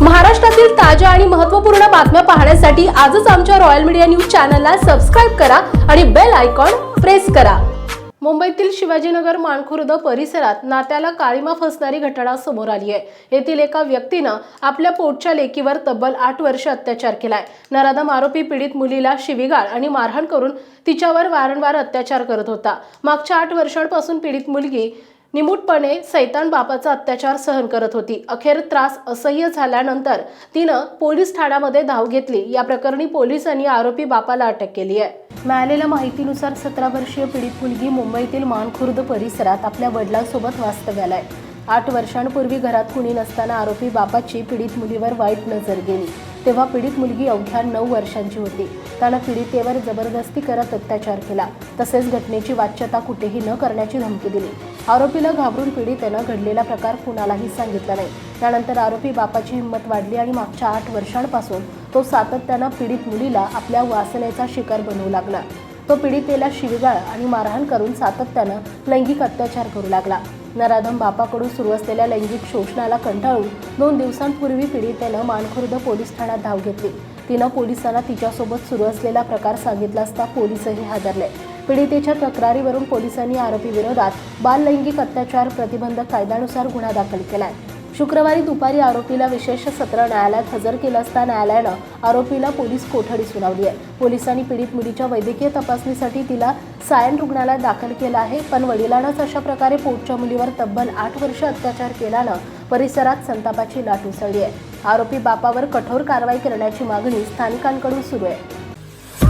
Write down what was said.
महाराष्ट्रातील ताज्या आणि महत्त्वपूर्ण बातम्या पाहण्यासाठी आजच आमच्या रॉयल मीडिया न्यूज चॅनलला सबस्क्राईब करा आणि बेल आयकॉन प्रेस करा. मुंबईतील शिवाजीनगर माणखुर्द परिसरात नात्याला काळीमा फसणारी घटना समोर आली आहे. येथील एका व्यक्तीनं आपल्या पोटच्या लेकीवर तब्बल आठ वर्ष अत्याचार केलाय. नराधम आरोपी पीडित मुलीला शिवीगाळ आणि मारहाण करून तिच्यावर वारंवार अत्याचार करत होता. मागच्या आठ वर्षांपासून पीडित मुलगी निमूटपणे सैतान बापाचा अत्याचार सहन करत होती. अखेर त्रास असह्य झाल्यानंतर तिनं पोलीस ठाण्यामध्ये धाव घेतली. या प्रकरणी पोलिसांनी आरोपी बापाला अटक केली आहे. मिळालेल्या माहितीनुसार सतरा वर्षीय पीडित मुलगी मुंबईतील मानखुर्द परिसरात आपल्या वडिलांसोबत वास्तव्याला आहे. आठ वर्षांपूर्वी घरात कुणी नसताना आरोपी बापाची पीडित मुलीवर वाईट नजर गेली. तेव्हा पीडित मुलगी अवघ्या नऊ वर्षांची होती. त्यानं पीडितेवर जबरदस्ती करत अत्याचार केला. तसेच घटनेची वाच्यता कुठेही न करण्याची धमकी दिली. आरोपीला घाबरून पीडितेनं घडलेला प्रकार कुणालाही सांगितला नाही. त्यानंतर आरोपी बापाची हिंमत वाढली आणि मागच्या आठ वर्षांपासून तो सातत्यानं पीडित मुलीला आपल्या वासनेचा शिकार बनवू लागला. तो पीडितेला शिवीगाळ आणि मारहाण करून सातत्यानं लैंगिक अत्याचार करू लागला. नराधम बापाकडून सुरू असलेल्या लैंगिक शोषणाला कंटाळून दोन दिवसांपूर्वी पीडितेनं मानखुर्द पोलीस ठाण्यात धाव घेतली. तिनं पोलिसांना तिच्यासोबत सुरू असलेला प्रकार सांगितला असता पोलीसही हादरले. पीडितेच्या तक्रारीवरून पोलिसांनी आरोपीविरोधात बाल लैंगिक अत्याचार प्रतिबंधक कायद्यानुसार गुन्हा दाखल केलाय. शुक्रवारी दुपारी आरोपीला विशेष सत्र न्यायालयात हजर केलं असता न्यायालयानं आरोपीला पोलीस कोठडी सुनावली आहे. पोलिसांनी पीडित मुलीच्या वैद्यकीय तपासणीसाठी तिला सायन रुग्णालयात दाखल केलं आहे पण वडिलांनाच अशा प्रकारे पोटच्या मुलीवर तब्बल आठ वर्ष अत्याचार केल्यानं परिसरात संतापाची लाट उसळली आहे. आरोपी बापावर कठोर कारवाई करण्याची मागणी स्थानिकांकडून सुरू आहे.